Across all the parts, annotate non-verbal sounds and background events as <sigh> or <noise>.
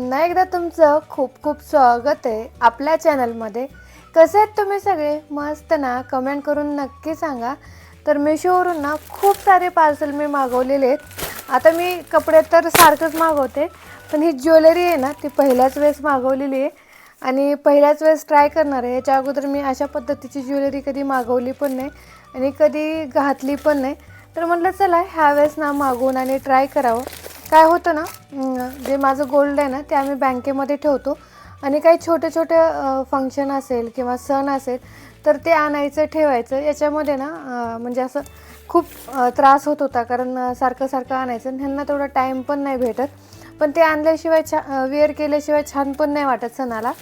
पुन्हा एकदा तुमचं खूप खूप स्वागत आहे आपल्या चॅनलमध्ये. कसे आहेत तुम्ही सगळे? मस्त ना? कमेंट करून नक्की सांगा. तर मिशोवरून ना खूप सारे पार्सल मी मागवलेले आहेत. आता मी कपडे तर सारखंच मागवते पण ही ज्वेलरी आहे ना ती पहिल्याच वेळेस मागवलेली आहे. आणि पहिल्याच वेळेस ट्राय करणार आहे. याच्या अगोदर मी अशा पद्धतीची ज्वेलरी कधी मागवली पण नाही आणि कधी घातली पण नाही. तर म्हटलं चला ह्या वेळेस ना मागवून आणि ट्राय करावं. काय होतं ना जे माझं गोल्ड आहे ना ते आम्ही बँकेमध्ये ठेवतो. आणि काही छोटे छोटे फंक्शन असेल किंवा सण असेल तर ते आणायचं ठेवायचं. याच्यामध्ये ना म्हणजे असं खूप त्रास होत होता. कारण सारखं सारखं आणायचं ह्यांना तेवढा टाईम पण नाही भेटत. पण ते आणल्याशिवाय छा वेअर केल्याशिवाय छान पण नाही वाटत सणाला.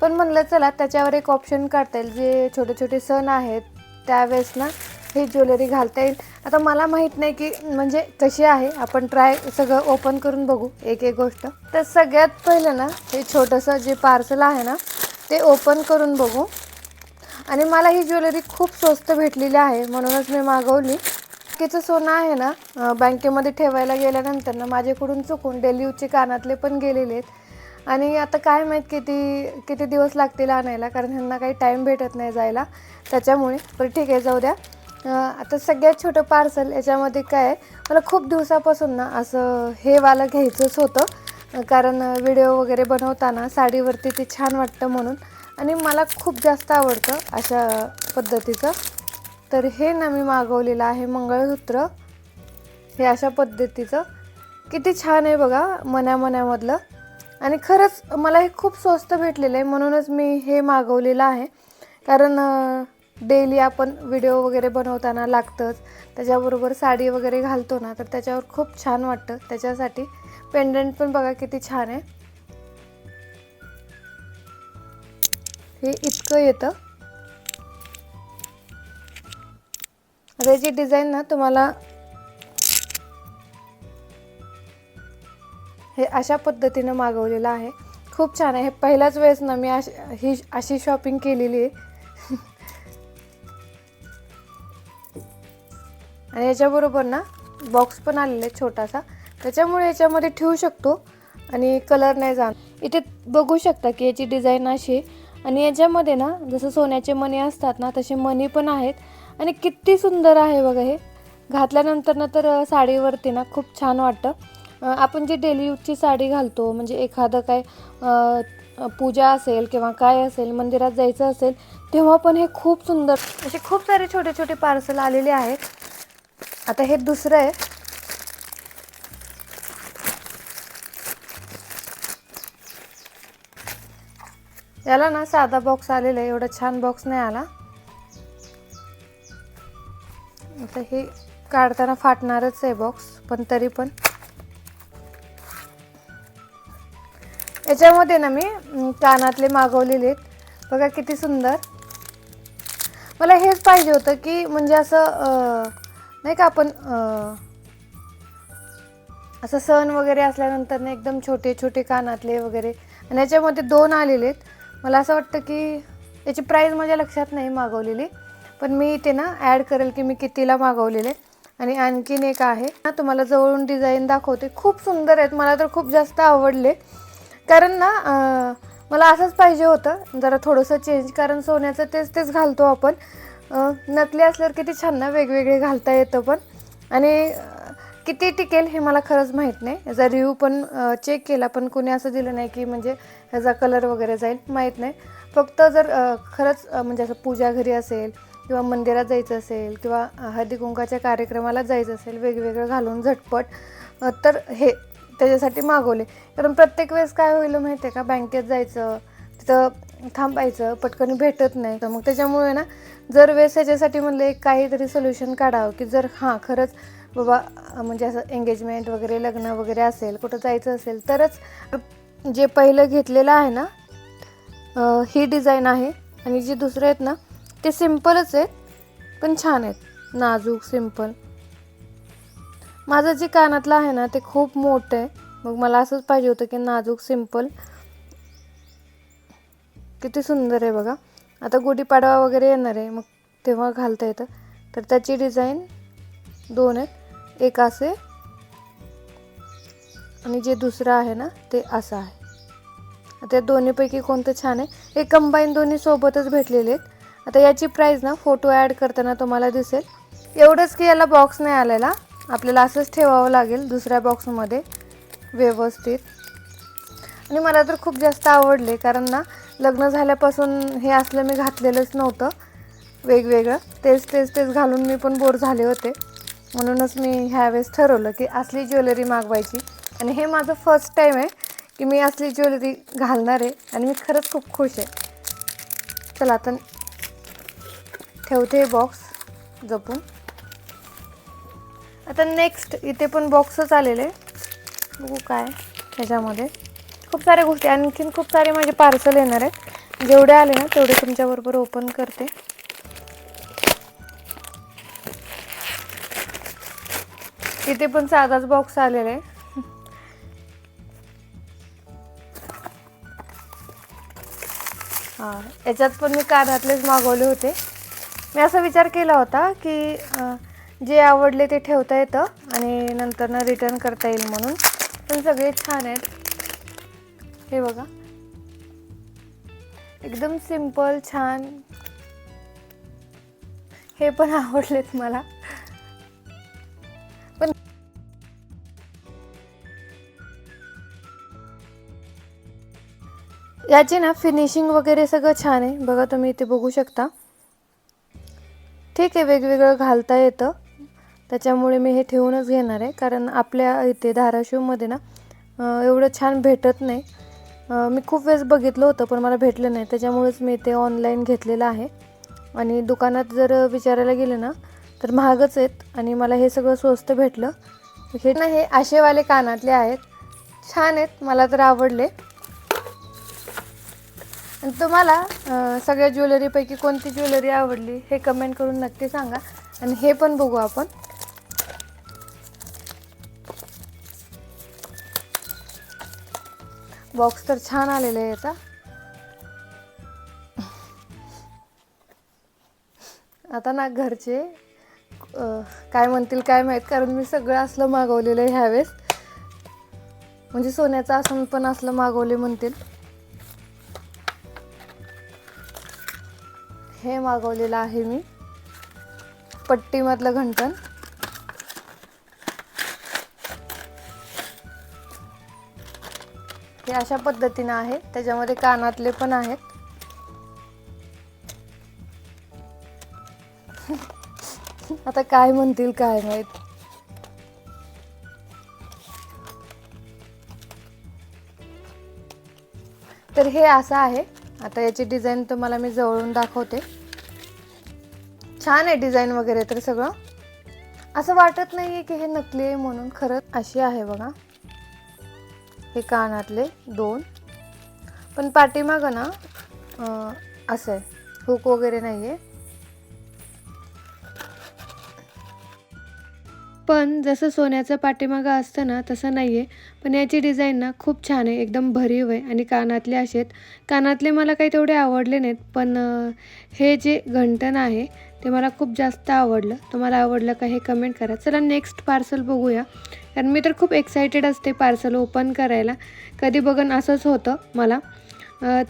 पण म्हणलं चला त्याच्यावर एक ऑप्शन काढता येईल. जे छोटे छोटे सण आहेत त्यावेळेस ना हे ज्वेलरी घालता येईल. आता मला माहीत नाही की म्हणजे कशी आहे. आपण ट्राय सगळं ओपन करून बघू. एक एक गोष्ट. तर सगळ्यात पहिलं ना हे छोटंसं जे पार्सल आहे ना ते ओपन करून बघू. आणि मला ही ज्वेलरी खूप स्वस्त भेटलेली आहे. म्हणूनच मी मागवली. बाकीचं सोनं आहे ना बँकेमध्ये ठेवायला गेल्यानंतर ना माझ्याकडून चुकून डेली यूजचे कानातले पण गेलेले आहेत. आणि आता काय माहीत किती किती दिवस लागतील आणायला कारण ह्यांना काही टाईम भेटत नाही जायला. त्याच्यामुळे पण ठीक आहे जाऊ द्या. आता सगळ्यात छोटं पार्सल याच्यामध्ये काय आहे मला खूप दिवसापासून ना असं हे वालं घ्यायचंच होतं. कारण व्हिडिओ वगैरे बनवताना साडीवरती ते छान वाटतं म्हणून. आणि मला खूप जास्त आवडतं अशा पद्धतीचं. तर हे ना मी मागवलेलं आहे मंगळसूत्र. हे अशा पद्धतीचं. किती छान आहे बघा मनामनामधलं. आणि खरंच मला हे खूप स्वस्त भेटलेलं आहे म्हणूनच मी हे मागवलेलं आहे. कारण डेली आपण व्हिडिओ वगैरे बनवताना लागतंच. त्याच्याबरोबर साडी वगैरे घालतो ना तर त्याच्यावर खूप छान वाटतं. त्याच्यासाठी पेंडंट पण बघा किती छान आहे. हे इतकं येतं. आता याची डिझाईन ना तुम्हाला हे अशा पद्धतीनं मागवलेलं आहे. खूप छान आहे. हे पहिल्याच वेळेस ना मी अशी ही अशी शॉपिंग केलेली आहे. आणि याच्याबरोबर ना बॉक्स पण आलेला आहे छोटासा. त्याच्यामुळे याच्यामध्ये ठेवू शकतो आणि कलर नाही जाणार. इथे बघू शकता की याची डिझाईन अशी आणि याच्यामध्ये ना जसं सोन्याचे मणी असतात ना तसे मणी पण आहेत. आणि किती सुंदर आहे बघा हे. घातल्यानंतर ना तर साडीवरती ना खूप छान वाटतं. आपण जी डेली यूजची साडी घालतो म्हणजे एखादं काय पूजा असेल किंवा काय असेल मंदिरात जायचं असेल तेव्हा पण हे खूप सुंदर असे खूप सारे छोटे छोटे पार्सल आलेले आहेत. आता हे दुसरं आहे. याला ना साधा बॉक्स आलेला आहे. एवढा छान बॉक्स नाही आला. आता हे काढताना फाटणारच आहे बॉक्स पण तरी पण. याच्यामध्ये ना मी कानातले मागवलेले आहेत. बघा किती सुंदर. मला हेच पाहिजे होतं की म्हणजे असं नाही का आपण असं सण वगैरे असल्यानंतर ना एकदम छोटे छोटे कानातले वगैरे आणि याच्यामध्ये दोन आलेले आहेत. मला असं वाटतं की याची प्राईज माझ्या लक्षात नाही मागवलेली पण मी ते ना ॲड करेल की मी कितीला मागवलेले. आणि आणखीन एक आहे. ना तुम्हाला जवळून डिझाईन दाखवते. खूप सुंदर आहेत. मला तर खूप जास्त आवडले. कारण ना मला असंच पाहिजे होतं. जरा थोडंसं चेंज कारण सोन्याचं तेच तेच घालतो आपण. नकली असल्यावर किती छान ना वेगवेगळे घालता येतं पण. आणि किती टिकेल हे मला खरंच माहीत नाही. याचा रिव्ह्यू पण चेक केला पण कोणी असं दिलं नाही की म्हणजे ह्याचा कलर वगैरे जाईल माहीत नाही. फक्त जर खरंच म्हणजे असं पूजा घरी असेल किंवा मंदिरात जायचं असेल किंवा हळदी कुंकाच्या कार्यक्रमाला जायचं असेल वेगवेगळं घालून झटपट तर हे त्याच्यासाठी मागवले. कारण प्रत्येक वेळेस काय होईल माहिती आहे का? बँकेत जायचं तिथं थांबायचं पटकन भेटत नाही. तर मग त्याच्यामुळे ना जर वेळेस ह्याच्यासाठी म्हणलं काहीतरी सोल्युशन काढावं की जर हां खरंच बाबा म्हणजे असं एंगेजमेंट वगैरे लग्न वगैरे असेल कुठं जायचं असेल तरच जे पहिलं घेतलेलं आहे ना ही डिझाईन आहे आणि जे दुसरे आहेत ना ते सिम्पलच आहेत पण छान आहेत. नाजूक सिंपल माझं जे कानातलं आहे ना ते खूप मोठं आहे. मग मला असंच पाहिजे होतं की नाजूक सिंपल किती सुंदर आहे बघा. आता गुढीपाडवा वगैरे येणार आहे. मग तेव्हा घालता येतं. तर त्याची डिझाईन दोन आहेत. एक असे आणि जे दुसरं आहे ना ते असं आहे. त्या दोन्हीपैकी कोणतं छान आहे? हे कंबाईन दोन्ही सोबतच भेटलेले आहेत. आता याची प्राईस ना फोटो ॲड करताना तुम्हाला दिसेल. एवढंच की याला बॉक्स नाही आलेला. आपल्याला असंच ठेवावं लागेल दुसऱ्या बॉक्समध्ये व्यवस्थित. आणि मला तर खूप जास्त आवडले. कारण ना लग्न झाल्यापासून हे असलं मी घातलेलंच नव्हतं. वेगवेगळं. तेच तेच तेच घालून मी पण बोर झाले होते. म्हणूनच मी ह्यावेळेस ठरवलं की असली ज्वेलरी मागवायची. आणि हे माझं फर्स्ट टाईम आहे की मी असली ज्वेलरी घालणार आहे आणि मी खरंच खूप खुश आहे. चला आता ठेवते हे बॉक्स जपून. आता नेक्स्ट इथे पण बॉक्सच आलेले. बघू काय ह्याच्यामध्ये खूप साऱ्या गोष्टी आणखीन खूप सारे माझे पार्सल येणार आहेत. जेवढे आले ना तेवढे तुमच्याबरोबर ओपन करते. इथे पण साधाच बॉक्स आलेला आहे. हां याच्यात पण मी कानातलेच मागवले होते. मी असा विचार केला होता की जे आवडले ते ठेवता येतं आणि नंतर ना रिटर्न करता येईल म्हणून. पण सगळे छान आहेत. हे बघा. एकदम सिंपल छान. हे पण आवडलेत मला. पण याची ना फिनिशिंग वगैरे सगळं छान आहे. बघा तुम्ही इथे बघू शकता. ठीक आहे वेगवेगळं घालता येतं. त्याच्यामुळे मी हे ठेवूनच घेणार आहे. कारण आपल्या इथे धाराशिवमध्ये ना एवढं छान भेटत नाही. मी खूप वेळेस बघितलं होतं पण मला भेटलं नाही. त्याच्यामुळेच मी ते ऑनलाईन घेतलेलं आहे. आणि दुकानात जर विचारायला गेले ना तर महागच आहेत आणि मला हे सगळं स्वस्त भेटलं. हे ना हे आशेवाले कानातले आहेत. छान आहेत मला तर आवडले. आणि तुम्हाला सगळ्या ज्वेलरीपैकी कोणती ज्वेलरी आवडली हे कमेंट करून नक्की सांगा. आणि हे पण बघू आपण. बॉक्स तर छान आलेला आहे याचा आता ना घरचे काय म्हणतील काय माहीत कारण मी सगळं असलं मागवलेलं आहे ह्यावेळेस. म्हणजे सोन्याचं आसन पण असलं मागवले म्हणतील. हे मागवलेलं आहे मी. पट्टीमधलं घंटण हे अशा पद्धतीनं आहे. त्याच्यामध्ये कानातले पण आहेत. <laughs> आता काय म्हणतील काय माहीत. तर हे असं आहे. आता याची डिझाईन तुम्हाला मी जवळून दाखवते. छान आहे डिझाईन वगैरे तर सगळं. असं वाटत नाही आहे की हे नकली आहे म्हणून. खरंच अशी आहे बघा. हे कानातले दोन. पण पाठीमागं ना असं आहे. हुक वगैरे नाही आहे पण जसं सोन्याचं पाठीमागं असतं ना तसं नाही आहे पण याची डिझाईन ना खूप छान आहे. एकदम भरीव आहे. आणि कानातले असे आहेत. कानातले मला काही तेवढे आवडले नाहीत. पण हे जे घंटण आहे ते मला खूप जास्त आवडलं. तुम्हाला आवडलं का हे कमेंट करा. चला नेक्स्ट पार्सल बघूया. कारण मी तर खूप एक्सायटेड असते पार्सल ओपन करायला. कधी बघन असंच होतं मला.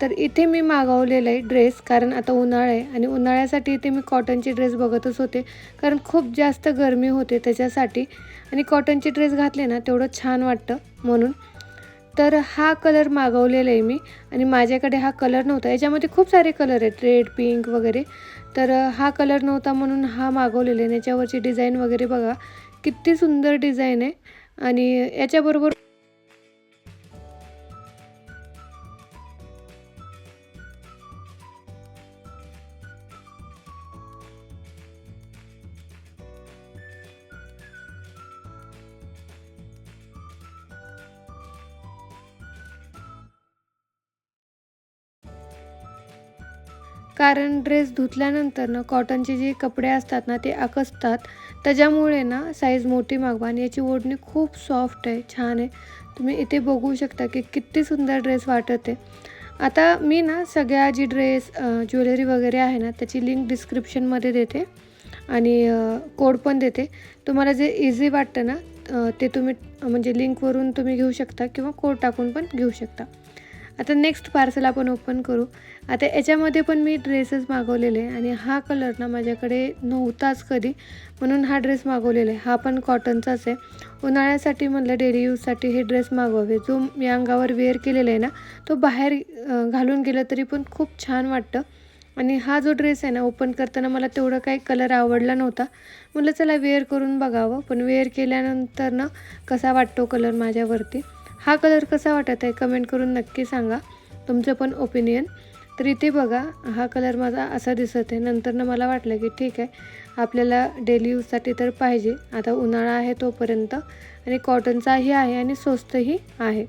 तर इथे मी मागवलेलं आहे ड्रेस कारण आता उन्हाळा आहे आणि उन्हाळ्यासाठी इथे मी कॉटनचे ड्रेस बघतच होते. कारण खूप जास्त गरमी होते त्याच्यासाठी. आणि कॉटनचे ड्रेस घातले ना तेवढं छान वाटतं म्हणून. तर हा कलर मागवलेला आहे मी. आणि माझ्याकडे हा कलर नव्हता. याच्यामध्ये खूप सारे कलर आहेत. रेड पिंक वगैरे. तर हा कलर नव्हता म्हणून हा मागवलेला आहे. याच्यावरची डिझाईन वगैरे बघा. किती सुंदर डिझाईन आहे. आणि याच्याबरोबर कारण ड्रेस धुतल्यानंतर ना कॉटनचे जे कपडे असतात ना ते आकसतात. त्याच्यामुळे ना साईज मोठी मागवा आणि याची ओढणी खूप सॉफ्ट आहे छान आहे. तुम्ही इथे बघू शकता की किती सुंदर ड्रेस वाटत आहे. आता मी ना सगळ्या जी ड्रेस ज्वेलरी वगैरे आहे ना त्याची लिंक डिस्क्रिप्शनमध्ये देते. आणि कोड पण देते. तुम्हाला जे इझी वाटतं ना ते तुम्ही म्हणजे लिंकवरून तुम्ही घेऊ शकता किंवा कोड टाकून पण घेऊ शकता. आता नेक्स्ट पार्सल आपण ओपन करू. आता याच्यामध्ये पण मी ड्रेसेस मागवलेले आणि हा कलर ना माझ्याकडे नव्हताच कधी. म्हणून हा ड्रेस मागवलेला आहे. हा पण कॉटनचाच आहे. उन्हाळ्यासाठी म्हटलं डेली यूजसाठी हे ड्रेस मागवावे. जो मी अंगावर वेअर केलेला आहे ना तो बाहेर घालून गेला तरी पण खूप छान वाटतं. आणि हा जो ड्रेस आहे ना ओपन करताना मला तेवढं काही कलर आवडला नव्हता. म्हटलं चला वेअर करून बघावं. पण वेअर केल्यानंतर ना कसा वाटतो कलर माझ्यावरती? हा कलर कसा वाटत आहे? कमेंट करून नक्की सांगा. तुमचं पण ओपिनियन तर इथे बघा हा कलर माझा असा दिसत आहे. नंतरनं मला वाटलं की ठीक आहे आपल्याला डेली यूजसाठी तर पाहिजे. आता उन्हाळा आहे तोपर्यंत आणि कॉटनचाही आहे आणि स्वस्तही आहे.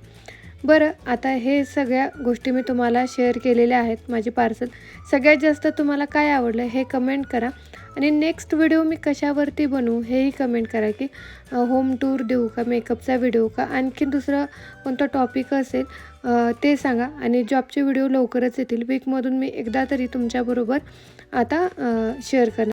बरं आता हे सगळ्या गोष्टी मी तुम्हाला शेअर केलेल्या आहेत माझे पार्सल सगळ्यात जास्त तुम्हाला काय आवडलं हे कमेंट करा. आणि नेक्स्ट व्हिडिओ मी कशावरती बनवू हेही कमेंट करा की होम टूर देऊ का मेकअपचा व्हिडिओ का आणखी दुसरं कोणतं टॉपिक असेल ते सांगा. आणि जॉबचे व्हिडिओ लवकरच येतील. वीकमधून मी एकदा तरी तुमच्याबरोबर आता शेअर करणार.